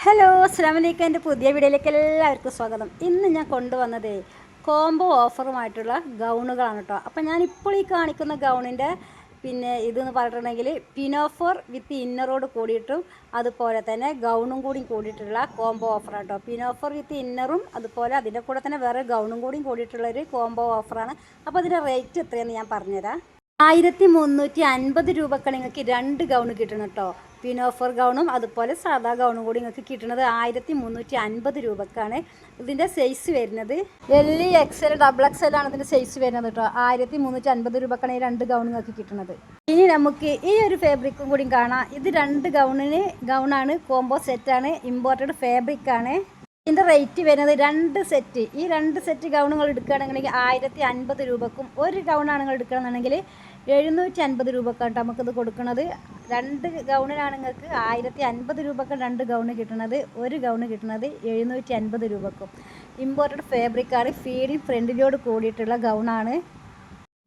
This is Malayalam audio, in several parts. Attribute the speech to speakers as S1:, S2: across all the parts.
S1: ഹലോ അസ്ലാമലൈക്കും എന്റെ പുതിയ വീഡിയോയിലേക്ക് എല്ലാവർക്കും സ്വാഗതം. ഇന്ന് ഞാൻ കൊണ്ടുവന്നത് കോംബോ ഓഫറുമായിട്ടുള്ള ഗൗണുകളാണ് കേട്ടോ അപ്പം ഞാനിപ്പോൾ ഈ കാണിക്കുന്ന ഗൗണിന്റെ പിന്നെ ഇതെന്ന് പറഞ്ഞിട്ടുണ്ടെങ്കിൽ പിനോഫർ വിത്ത് ഇന്നറോട് കൂടിയിട്ടും അതുപോലെ തന്നെ ഗൗണും കൂടി കൂടിയിട്ടുള്ള കോംബോ ഓഫറാണ് കേട്ടോ പിനോഫർ വിത്ത് ഇന്നറും അതുപോലെ അതിന്റെ കൂടെ തന്നെ വേറെ ഗൗണും കൂടി കൂടിയിട്ടുള്ളൊരു കോംബോ ഓഫറാണ് അപ്പോൾ അതിന്റെ റേറ്റ് എത്രയെന്ന് ഞാൻ പറഞ്ഞുതരാം. ആയിരത്തി മുന്നൂറ്റി അൻപത് രൂപക്ക് നിങ്ങൾക്ക് രണ്ട് ഗൗൺ കിട്ടണം കേട്ടോ പിനോഫർ ഗൗണും അതുപോലെ സാധാ ഗൗണും കൂടി നിങ്ങൾക്ക് കിട്ടുന്നത് ആയിരത്തി മുന്നൂറ്റി അൻപത് രൂപക്കാണ്. ഇതിന്റെ സൈസ് വരുന്നത് L E L double X L ആണ് ഇതിന്റെ സൈസ് വരുന്നത് കേട്ടോ. ആയിരത്തി മുന്നൂറ്റി അൻപത് രൂപക്കാണ് ഈ രണ്ട് ഗൗൺ നിങ്ങൾക്ക് കിട്ടുന്നത്. ഇനി നമുക്ക് ഈ ഒരു ഫാബ്രിക്കും കൂടി കാണാം. ഇത് രണ്ട് ഗൗണിന് ഗൗണാണ് കോംബോ സെറ്റാണ് ഇമ്പോർട്ടഡ് ഫാബ്രിക് ആണ്. ഇതിന്റെ റേറ്റ് വരുന്നത് രണ്ട് സെറ്റ് ഈ രണ്ട് സെറ്റ് ഗൗണുകൾ എടുക്കുകയാണെന്നുണ്ടെങ്കിൽ ആയിരത്തി അൻപത് രൂപക്കും ഒരു ഗൗണാണ് നിങ്ങൾ എടുക്കുകയാണെന്നുണ്ടെങ്കിൽ എഴുന്നൂറ്റി അൻപത് രൂപക്കാണ് നമുക്കിത് കൊടുക്കുന്നത്. രണ്ട് ഗൗണിനാണ് നിങ്ങൾക്ക് ആയിരത്തി അൻപത് രൂപക്ക് രണ്ട് ഗൗണ് കിട്ടുന്നത് ഒരു ഗൗണ് കിട്ടുന്നത് എഴുന്നൂറ്റി അൻപത് രൂപക്കും. ഇമ്പോർട്ടഡ് ഫാബ്രിക്കാണ് ഫീഡിങ് ഫ്രണ്ടിലോട് കൂടിയിട്ടുള്ള ഗൗണാണ്.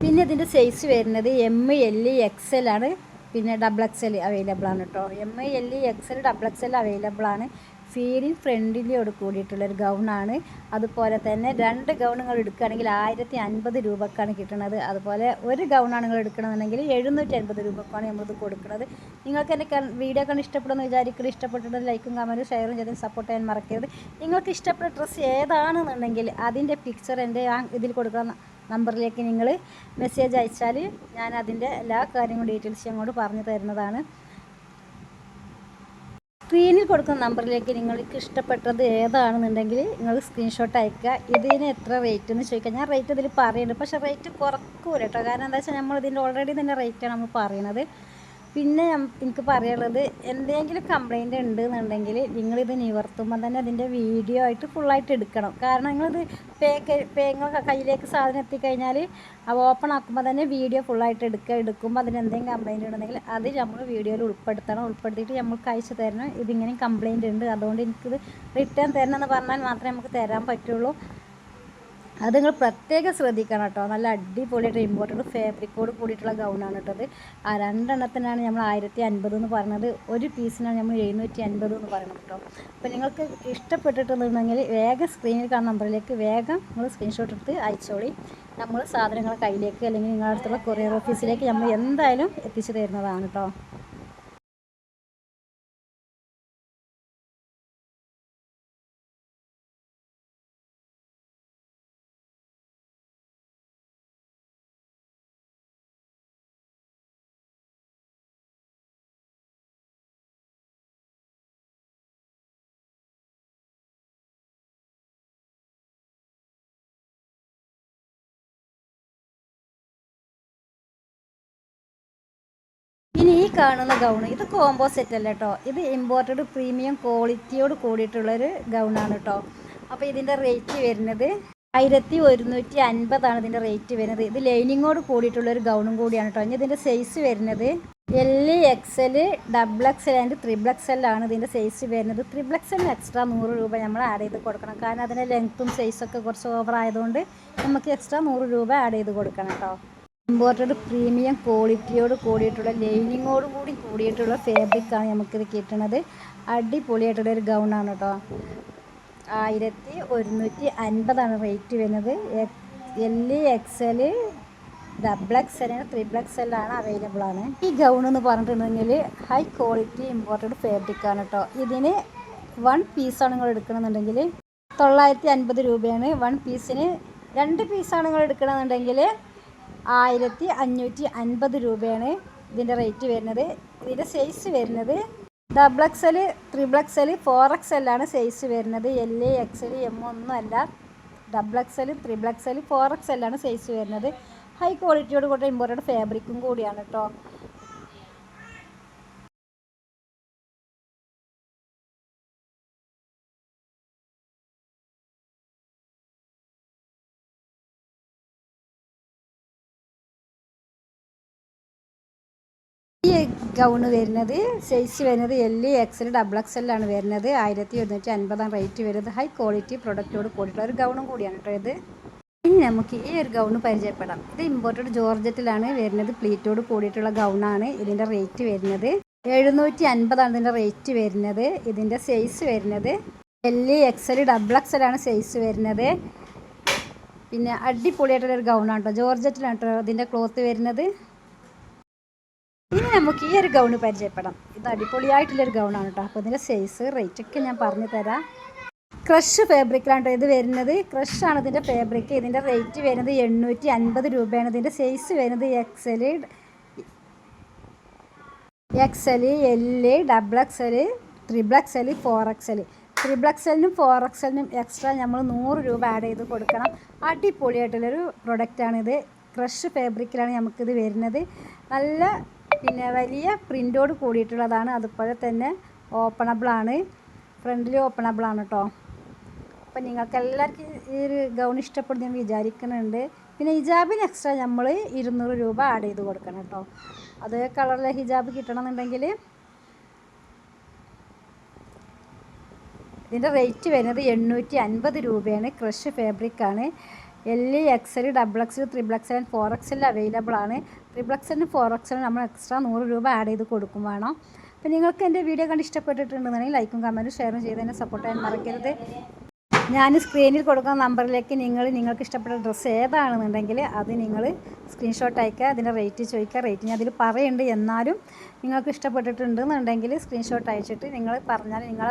S1: പിന്നെ ഇതിന്റെ സൈസ് വരുന്നത് എം എൽ എക്സ് എൽ ആണ്. പിന്നെ ഡബിൾ എക്സ് എൽ അവൈലബിൾ ആണ് കേട്ടോ M L X L double X L available ആണ്. ഫീഡിങ് ഫ്രണ്ടിലോട് കൂടിയിട്ടുള്ളൊരു ഗൗണാണ്. അതുപോലെ തന്നെ രണ്ട് ഗൗണുകൾ എടുക്കുകയാണെങ്കിൽ ആയിരത്തി അൻപത് രൂപക്കാണ് കിട്ടുന്നത്. അതുപോലെ ഒരു ഗൗണാണ് നിങ്ങൾ എടുക്കണമെന്നുണ്ടെങ്കിൽ എഴുന്നൂറ്റി അൻപത് രൂപക്കാണ് നമ്മളിത് കൊടുക്കുന്നത്. നിങ്ങൾക്ക് എന്റെ വീഡിയോ കണ്ട് ഇഷ്ടപ്പെടുമെന്ന് വിചാരിക്കുന്നത് ഇഷ്ടപ്പെട്ടിട്ട് ലൈക്കും കമന്റും ഷെയറും ചെയ്ത് സപ്പോർട്ട് ചെയ്യാൻ മറക്കരുത്. നിങ്ങൾക്ക് ഇഷ്ടപ്പെട്ട ഡ്രസ്സ് ഏതാണെന്നുണ്ടെങ്കിൽ അതിന്റെ പിക്ചർ എന്റെ ആ ഇതിൽ കൊടുക്കുന്ന നമ്പറിലേക്ക് നിങ്ങൾ മെസ്സേജ് അയച്ചാൽ ഞാൻ അതിന്റെ എല്ലാ കാര്യങ്ങളും ഡീറ്റെയിൽസ് അങ്ങോട്ട് പറഞ്ഞു തരുന്നതാണ്. സ്ക്രീനിൽ കൊടുക്കുന്ന നമ്പറിലേക്ക് നിങ്ങൾക്ക് ഇഷ്ടപ്പെട്ടത് ഏതാണെന്നുണ്ടെങ്കിൽ നിങ്ങൾ സ്ക്രീൻഷോട്ട് അയക്കുക. ഇതിന് എത്ര റേറ്റ് എന്ന് ചോദിക്കുക ഞാൻ റേറ്റ് ഇതിൽ പറയുന്നുണ്ട്. പക്ഷേ റേറ്റ് കുറക്കൂല കേട്ടോ. കാരണം എന്താ വെച്ചാൽ നമ്മൾ ഇതിന്റെ ഓൾറെഡി തന്നെ റേറ്റാണ് നമ്മൾ പറയുന്നത്. പിന്നെ എനിക്ക് പറയാനുള്ളത് എന്തെങ്കിലും കംപ്ലൈന്റ് ഉണ്ട് എന്നുണ്ടെങ്കിൽ നിങ്ങളിത് നിവർത്തുമ്പോൾ തന്നെ അതിന്റെ വീഡിയോ ആയിട്ട് ഫുള്ളായിട്ട് എടുക്കണം. കാരണം നിങ്ങളിത് പേ പേ നിങ്ങൾ കയ്യിലേക്ക് സാധനം എത്തിക്കഴിഞ്ഞാൽ അത് ഓപ്പൺ ആക്കുമ്പോൾ തന്നെ വീഡിയോ ഫുള്ളായിട്ട് എടുക്കുക എടുക്കുമ്പോൾ അതിന് എന്തെങ്കിലും കംപ്ലൈന്റ് ഉണ്ടെങ്കിൽ അത് നമ്മൾ വീഡിയോയിൽ ഉൾപ്പെടുത്തണം. ഉൾപ്പെടുത്തിയിട്ട് നമ്മൾക്ക് അയച്ചു തരണം. ഇതിങ്ങനെ കംപ്ലൈന്റ് ഉണ്ട്. അതുകൊണ്ട് എനിക്കിത് റിട്ടേൺ തരണം എന്ന് പറഞ്ഞാൽ മാത്രമേ നമുക്ക് തരാൻ പറ്റുള്ളൂ. അത് നിങ്ങൾ പ്രത്യേകം ശ്രദ്ധിക്കണം കേട്ടോ. നല്ല അടിപൊളിയായിട്ട് ഇമ്പോർട്ടന്റ് ഫാബ്രിക്കോട് കൂടിയിട്ടുള്ള ഗൗണാണ് കേട്ടോ അത്. ആ രണ്ടെണ്ണത്തിനാണ് നമ്മൾ ആയിരത്തി അൻപത് എന്ന് പറഞ്ഞത്. ഒരു പീസിനാണ് നമ്മൾ എഴുന്നൂറ്റി അൻപത് എന്ന് പറയുന്നത് കേട്ടോ. അപ്പോൾ നിങ്ങൾക്ക് ഇഷ്ടപ്പെട്ടിട്ടുണ്ടെങ്കിൽ വേഗം സ്ക്രീനിൽ കാണുന്ന നമ്പറിലേക്ക് വേഗം നിങ്ങൾ സ്ക്രീൻഷോട്ട് എടുത്ത് അയച്ചോളി. നമ്മൾ സാധനങ്ങൾ കയ്യിലേക്ക് അല്ലെങ്കിൽ നിങ്ങളുടെ അടുത്തുള്ള കൊറിയർ ഓഫീസിലേക്ക് നമ്മൾ എന്തായാലും എത്തിച്ചു തരുന്നതാണ് കേട്ടോ. ഇനി ഈ കാണുന്ന ഗൗൺ ഇത് കോംബോ സെറ്റ് അല്ല കേട്ടോ ഇത് ഇമ്പോർട്ടഡ് പ്രീമിയം ക്വാളിറ്റിയോട് കൂടിയിട്ടുള്ളൊരു ഗൗണാണ് കേട്ടോ അപ്പോൾ ഇതിന്റെ റേറ്റ് വരുന്നത് ആയിരത്തി ഒരുന്നൂറ്റി അൻപതാണ് ഇതിന്റെ റേറ്റ് വരുന്നത്. ഇത് ലൈനിങ്ങോട് കൂടിയിട്ടുള്ളൊരു ഗൗണും കൂടിയാണ് കേട്ടോ ഇനി ഇതിന്റെ സൈസ് വരുന്നത് L X L double X L and triple X L ആണ് ഇതിന്റെ സൈസ് വരുന്നത്. ത്രിബിൾ എക്സ് എല്ലിന് എക്സ്ട്രാ നൂറ് രൂപ നമ്മൾ ആഡ് ചെയ്ത് കൊടുക്കണം. കാരണം അതിന്റെ ലെങ്ത്തും സൈസൊക്കെ കുറച്ച് ഓവർ ആയതുകൊണ്ട് നമുക്ക് എക്സ്ട്രാ നൂറ് രൂപ ആഡ് ചെയ്ത് കൊടുക്കണം കേട്ടോ ഇമ്പോർട്ടഡ് പ്രീമിയം ക്വാളിറ്റിയോട് കൂടിയിട്ടുള്ള ലൈനിങ്ങോട് കൂടി കൂടിയിട്ടുള്ള ഫാബ്രിക്കാണ് നമുക്കിത് കിട്ടണത്. അടിപൊളിയായിട്ടുള്ള ഒരു ഗൗണാണ് കേട്ടോ ആയിരത്തി ഒരുന്നൂറ്റി അൻപതാണ് റേറ്റ് വരുന്നത്. L X L double X L triple X L ആണ് അവൈലബിൾ ആണ്. ഈ ഗൗൺ എന്ന് പറഞ്ഞിട്ടുണ്ടെങ്കിൽ ഹൈ ക്വാളിറ്റി ഇമ്പോർട്ടഡ് ഫാബ്രിക്കാണ് കേട്ടോ ഇതിന് വൺ പീസാണ് നിങ്ങൾ എടുക്കണമെന്നുണ്ടെങ്കിൽ തൊള്ളായിരത്തി അൻപത് രൂപയാണ്. വൺ പീസിന് രണ്ട് പീസാണ് നിങ്ങൾ എടുക്കണമെന്നുണ്ടെങ്കിൽ ആയിരത്തി അഞ്ഞൂറ്റി അൻപത് രൂപയാണ് ഇതിന്റെ റേറ്റ് വരുന്നത്. ഇതിന്റെ സൈസ് വരുന്നത് double X L triple X L four X എല്ലാണ് size വരുന്നത്. L A X L M ഒന്നും അല്ല. Double X L triple X L four X എല്ലാണ് size വരുന്നത്. ഹൈ ക്വാളിറ്റിയോട് കൂടെ ഇമ്പോർട്ടന്റ് ഫാബ്രിക്കും കൂടിയാണ് കേട്ടോ ഈ ഗൗണ് വരുന്നത് സൈസ് വരുന്നത് എൽ എക്സൽ ഡബിൾ എക്സൽ ആണ് വരുന്നത്. ആയിരത്തി ഒരുന്നൂറ്റി അൻപതാണ് റേറ്റ് വരുന്നത്. ഹൈ ക്വാളിറ്റി പ്രൊഡക്റ്റോട് കൂടിയിട്ടുള്ള ഒരു ഗൗണും കൂടിയാണ് കേട്ടോ ഇത്. ഇനി നമുക്ക് ഈ ഒരു ഗൗണ് പരിചയപ്പെടാം. ഇത് ഇമ്പോർട്ടഡ് ജോർജറ്റിലാണ് വരുന്നത്. പ്ലീറ്റോട് കൂടിയിട്ടുള്ള ഗൗണാണ് ഇതിന്റെ റേറ്റ് വരുന്നത്. എഴുന്നൂറ്റി അൻപതാണ് ഇതിന്റെ റേറ്റ് വരുന്നത്. ഇതിന്റെ സൈസ് വരുന്നത് എൽ എക്സൽ ഡബിൾ എക്സലാണ് സൈസ് വരുന്നത്. പിന്നെ അടിപൊളിയായിട്ടുള്ളൊരു ഗൗണാണ് കേട്ടോ ജോർജറ്റിലാണ് കേട്ടോ ഇതിന്റെ ക്ലോത്ത് വരുന്നത്. ഇനി നമുക്ക് ഈ ഒരു ഗൗണ് പരിചയപ്പെടാം. ഇത് അടിപൊളിയായിട്ടുള്ളൊരു ഗൗണാണ് കേട്ടോ അപ്പോൾ ഇതിന്റെ സൈസ് റേറ്റ് ഒക്കെ ഞാൻ പറഞ്ഞു തരാം. ക്രഷ് ഫാബ്രിക്കിലാണ് ഇത് വരുന്നത്. ക്രഷാണ് ഇതിന്റെ ഫാബ്രിക് ഇതിന്റെ റേറ്റ് വരുന്നത് എണ്ണൂറ്റി അൻപത് രൂപയാണ്. ഇതിന്റെ സൈസ് വരുന്നത് XL XL L double XL triple XL four XL triple എക്സലിനും four എക്സലിനും എക്സ്ട്രാ നമ്മൾ നൂറ് രൂപ ആഡ് ചെയ്ത് കൊടുക്കണം. അടിപൊളിയായിട്ടുള്ളൊരു പ്രൊഡക്റ്റാണിത് ക്രഷ് ഫാബ്രിക്കിലാണ് നമുക്കിത് വരുന്നത്. നല്ല പിന്നെ വലിയ പ്രിന്റോട് കൂടിയിട്ടുള്ളതാണ്. അതുപോലെ തന്നെ ഓപ്പണബിളാണ് ഫ്രണ്ടിൽ ഓപ്പണബിളാണ് കേട്ടോ അപ്പം നിങ്ങൾക്ക് എല്ലാവർക്കും ഈ ഒരു ഗൗൺ ഇഷ്ടപ്പെടുന്ന ഞാൻ വിചാരിക്കുന്നുണ്ട്. പിന്നെ ഹിജാബിന് എക്സ്ട്രാ നമ്മൾ ഇരുന്നൂറ് രൂപ ആഡ് ചെയ്ത് കൊടുക്കണം കേട്ടോ അതേ കളറിലെ ഹിജാബ് കിട്ടണമെന്നുണ്ടെങ്കിൽ ഇതിന്റെ റേറ്റ് വരുന്നത് എണ്ണൂറ്റി അൻപത് രൂപയാണ്. Crush ഫാബ്രിക്കാണ് L XL double XL triple XL and four XL available ആണ്. ത്രിബിൾ എക്സലിനും ഫോർ എക്സലിനും നമ്മൾ എക്സ്ട്രാ നൂറ് രൂപ ആഡ് ചെയ്ത് കൊടുക്കും വേണം. അപ്പോൾ നിങ്ങൾക്ക് എന്റെ വീഡിയോ കണ്ട് ഇഷ്ടപ്പെട്ടിട്ടുണ്ടെന്നുണ്ടെങ്കിൽ ലൈക്കും കമന്റും ഷെയറും ചെയ്ത് എന്നെ സപ്പോർട്ട് ചെയ്യാൻ മറക്കരുത്. ഞാൻ സ്ക്രീനിൽ കൊടുക്കുന്ന നമ്പറിലേക്ക് നിങ്ങൾ നിങ്ങൾക്ക് ഇഷ്ടപ്പെട്ട ഡ്രസ്സ് ഏതാണെന്നുണ്ടെങ്കിൽ അത് നിങ്ങൾ സ്ക്രീൻഷോട്ട് അയക്കുക അതിന്റെ റേറ്റ് ചോദിക്കുക. റേറ്റ് ഞാൻ അതിൽ പറയുന്നുണ്ട് എന്നാലും നിങ്ങൾക്ക് ഇഷ്ടപ്പെട്ടിട്ടുണ്ടെന്നുണ്ടെങ്കിൽ സ്ക്രീൻഷോട്ട് അയച്ചിട്ട് നിങ്ങൾ പറഞ്ഞാൽ നിങ്ങൾ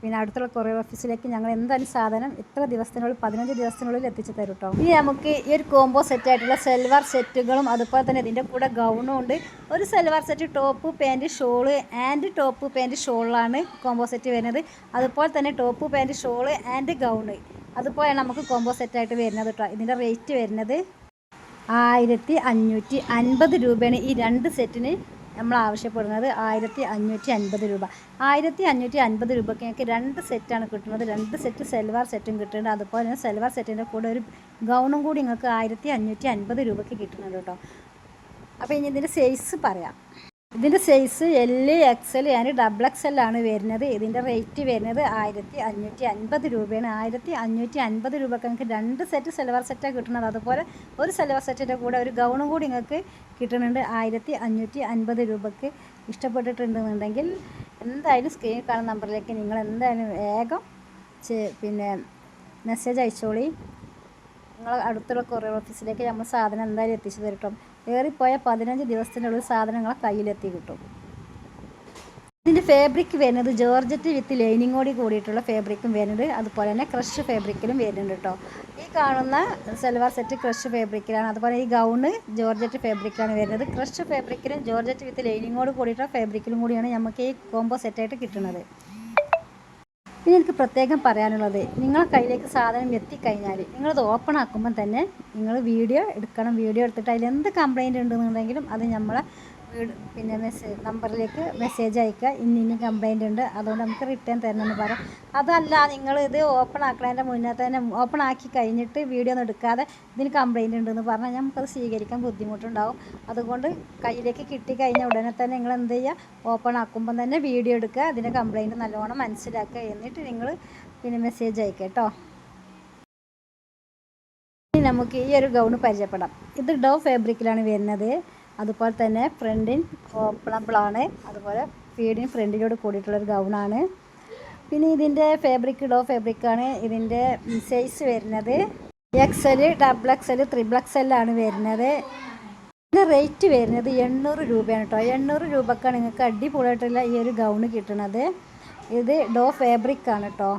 S1: പിന്നെ അടുത്തുള്ള കൊറിയർ ഓഫീസിലേക്ക് ഞങ്ങൾ എന്തായാലും സാധനം ഇത്ര ദിവസത്തിനുള്ളിൽ പതിനഞ്ച് ദിവസത്തിനുള്ളിൽ എത്തിച്ചു തരും കേട്ടോ ഇനി നമുക്ക് ഈ ഒരു കോംബോ സെറ്റ് ആയിട്ടുള്ള സെൽവാർ സെറ്റുകളും അതുപോലെ തന്നെ ഇതിന്റെ കൂടെ ഗൗണും ഉണ്ട്. ഒരു salwar set top pant shawl and top pant ഷോളാണ് കോംബോ സെറ്റ് വരുന്നത്. അതുപോലെ തന്നെ top pant shawl and gown അതുപോലെയാണ് നമുക്ക് കോംബോ സെറ്റായിട്ട് വരുന്നത് കേട്ടോ ഇതിന്റെ റേറ്റ് വരുന്നത്. ആയിരത്തി അഞ്ഞൂറ്റി അൻപത് രൂപയാണ് ഈ രണ്ട് സെറ്റിന് നമ്മൾ ആവശ്യപ്പെടുന്നത്. ആയിരത്തി അഞ്ഞൂറ്റി അൻപത് രൂപ. ആയിരത്തി അഞ്ഞൂറ്റി അൻപത് രൂപയ്ക്ക് ഞങ്ങൾക്ക് രണ്ട് സെറ്റാണ് കിട്ടുന്നത്. രണ്ട് സെറ്റ് സെൽവാർ സെറ്റും കിട്ടുന്നുണ്ട്. അതുപോലെ തന്നെ സെൽവാർ സെറ്റിന്റെ കൂടെ ഒരു ഗൗണും കൂടി നിങ്ങൾക്ക് ആയിരത്തി അഞ്ഞൂറ്റി അൻപത് രൂപയ്ക്ക് കിട്ടുന്നുണ്ട് കേട്ടോ. അപ്പോൾ ഇനി ഇതിന്റെ സൈസ് പറയാം. ഇതിന്റെ സൈസ് എൽ എക്സ് എൽ ഞാൻ ഡബിൾ എക്സ് എൽ ആണ് വരുന്നത്. ഇതിന്റെ റേറ്റ് വരുന്നത് ആയിരത്തി അഞ്ഞൂറ്റി അൻപത് രൂപയാണ്. ആയിരത്തി അഞ്ഞൂറ്റി അൻപത് രൂപക്ക് നിങ്ങൾക്ക് രണ്ട് സെറ്റ് സെലവർ സെറ്റാണ് കിട്ടുന്നത്. അതുപോലെ ഒരു സെലവർ സെറ്റിന്റെ കൂടെ ഒരു ഗൗണും കൂടി നിങ്ങൾക്ക് കിട്ടുന്നുണ്ട്. ആയിരത്തി അഞ്ഞൂറ്റി അൻപത് രൂപക്ക് ഇഷ്ടപ്പെട്ടിട്ടുണ്ടെന്നുണ്ടെങ്കിൽ എന്തായാലും സ്ക്രീനിൽ കാണുന്ന നമ്പറിലേക്ക് നിങ്ങൾ എന്തായാലും വേഗം പിന്നെ മെസ്സേജ് അയച്ചോളി. നിങ്ങൾ അടുത്തുള്ള കൊറിയർ ഓഫീസിലേക്ക് നമ്മൾ സാധനം എന്തായാലും എത്തിച്ചു തരട്ടും ഏറിപ്പോയ പതിനഞ്ച് ദിവസത്തിനുള്ളിൽ സാധനങ്ങളെ കയ്യിലെത്തി കിട്ടും. ഇതിന്റെ ഫാബ്രിക് വരുന്നത് ജോർജറ്റ് വിത്ത് ലൈനിങ്ങോടി കൂടിയിട്ടുള്ള ഫാബ്രിക്കും വരുന്നുണ്ട്. അതുപോലെ തന്നെ ക്രഷ് ഫാബ്രിക്കിലും വരുന്നുണ്ട് കേട്ടോ. ഈ കാണുന്ന സെൽവാർ സെറ്റ് ക്രഷ് ഫാബ്രിക്കിലാണ് അതുപോലെ ഈ ഗൗണ് ജോർജറ്റ് ഫാബ്രിക്കിലാണ് വരുന്നത്. ക്രഷ് ഫാബ്രിക്കിലും ജോർജറ്റ് വിത്ത് ലൈനിങ്ങോട് കൂടിയിട്ടുള്ള ഫാബ്രിക്കിലും കൂടിയാണ് നമുക്ക് ഈ കോംബോ സെറ്റായിട്ട് കിട്ടുന്നത്. ഇനി എനിക്ക് പ്രത്യേകം പറയാനുള്ളത് നിങ്ങളെ കയ്യിലേക്ക് സാധനം എത്തിക്കഴിഞ്ഞാൽ നിങ്ങളത് ഓപ്പൺ ആക്കുമ്പം തന്നെ നിങ്ങൾ വീഡിയോ എടുക്കണം. വീഡിയോ എടുത്തിട്ട് അതിൽ എന്ത് കംപ്ലയിന്റ് ഉണ്ടെന്നുണ്ടെങ്കിലും അത് നമ്മളെ പിന്നെ മെസ്സേജ് നമ്പറിലേക്ക് മെസ്സേജ് അയക്കുക. ഇന്ന ഇന്ന കംപ്ലയിന്റ് ഉണ്ട്. അതുകൊണ്ട് നമുക്ക് റിട്ടേൺ തരണമെന്ന് പറയാം. അതല്ല നിങ്ങൾ ഇത് ഓപ്പൺ ആക്കണതിന്റെ മുന്നേ തന്നെ ഓപ്പൺ ആക്കി കഴിഞ്ഞിട്ട് വീഡിയോ ഒന്നും എടുക്കാതെ ഇതിന് കംപ്ലയിന്റ് ഉണ്ടെന്ന് പറഞ്ഞാൽ നമുക്കത് സ്വീകരിക്കാൻ ബുദ്ധിമുട്ടുണ്ടാവും. അതുകൊണ്ട് കയ്യിലേക്ക് കിട്ടിക്കഴിഞ്ഞ ഉടനെ തന്നെ നിങ്ങൾ എന്ത് ചെയ്യുക? ഓപ്പൺ ആക്കുമ്പം തന്നെ വീഡിയോ എടുക്കുക. അതിന്റെ കംപ്ലയിന്റ് നല്ലോണം മനസ്സിലാക്കുക എന്നിട്ട് നിങ്ങൾ പിന്നെ മെസ്സേജ് അയക്കുക കേട്ടോ. ഇനി നമുക്ക് ഈ ഒരു ഗൗൺ പരിചയപ്പെടാം. ഇത് ഡോ ഫാബ്രിക്കിലാണ് വരുന്നത്. അതുപോലെ തന്നെ ഫ്രണ്ടിൻ ഓപ്പണബിളാണ് അതുപോലെ ഫീഡിൻ ഫ്രണ്ടിലോട് കൂടിയിട്ടുള്ളൊരു ഗൗണാണ്. പിന്നെ ഇതിന്റെ ഫാബ്രിക് ഡോ ഫാബ്രിക്കാണ് ഇതിന്റെ സൈസ് വരുന്നത്. എക്സൽ ഡബിൾ എക്സൽ ത്രിബിൾ എക്സലാണ് വരുന്നത്. ഇതിന്റെ റേറ്റ് വരുന്നത് എണ്ണൂറ് രൂപയാണ് കേട്ടോ എണ്ണൂറ് രൂപക്കാണ് നിങ്ങൾക്ക് അടിപൊളിയായിട്ടുള്ള ഈ ഒരു ഗൗണ് കിട്ടുന്നത് ഇത് ഡോ ഫാബ്രിക്കാണ് കേട്ടോ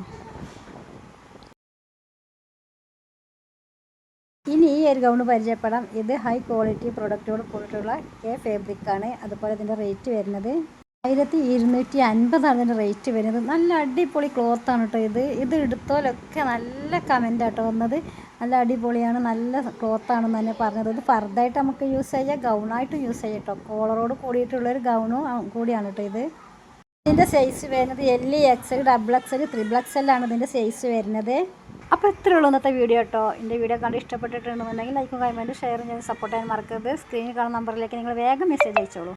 S1: ഇനി ഈ ഒരു ഗൗണ് പരിചയപ്പെടാം. ഇത് ഹൈ ക്വാളിറ്റി പ്രൊഡക്റ്റോട് കൂടിയിട്ടുള്ള കെ ഫാബ്രിക്കാണ് അതുപോലെ ഇതിന്റെ റേറ്റ് വരുന്നത് ആയിരത്തി ഇരുന്നൂറ്റി അൻപതാണ് ഇതിന്റെ റേറ്റ് വരുന്നത്. നല്ല അടിപൊളി ക്ലോത്താണ് കേട്ടോ ഇത്. ഇത് എടുത്തോലൊക്കെ നല്ല കമന്റ് ആട്ടോ വന്നത്. നല്ല അടിപൊളിയാണ്. നല്ല ക്ലോത്താണെന്ന് തന്നെ പറഞ്ഞത്. ഇത് ഫർദായിട്ട് നമുക്ക് യൂസ് ചെയ്യാം. ഗൗണായിട്ട് യൂസ് ചെയ്യാം കേട്ടോ കോളറോട് കൂടിയിട്ടുള്ളൊരു ഗൗണും കൂടിയാണ് കേട്ടോ ഇത്. ഇതിന്റെ സൈസ് വരുന്നത് L E XL double X XL triple ആണ് ഇതിന്റെ സൈസ് വരുന്നത്. അപ്പോൾ ഇത്രയേ ഉള്ളൂ ഇന്നത്തെ വീഡിയോ കേട്ടോ. എന്റെ വീഡിയോ കണ്ട് ഇഷ്ടപ്പെട്ടിട്ടുണ്ടെന്നുണ്ടെങ്കിൽ ലൈക്കും കമന്റും ഷെയറും ചെയ്ത് സപ്പോർട്ട് ചെയ്യാൻ മറക്കരുത്. സ്ക്രീനിൽ കാണുന്ന നമ്പറിലേക്ക് നിങ്ങൾ വേഗം മെസ്സേജ് അയച്ചോളൂ.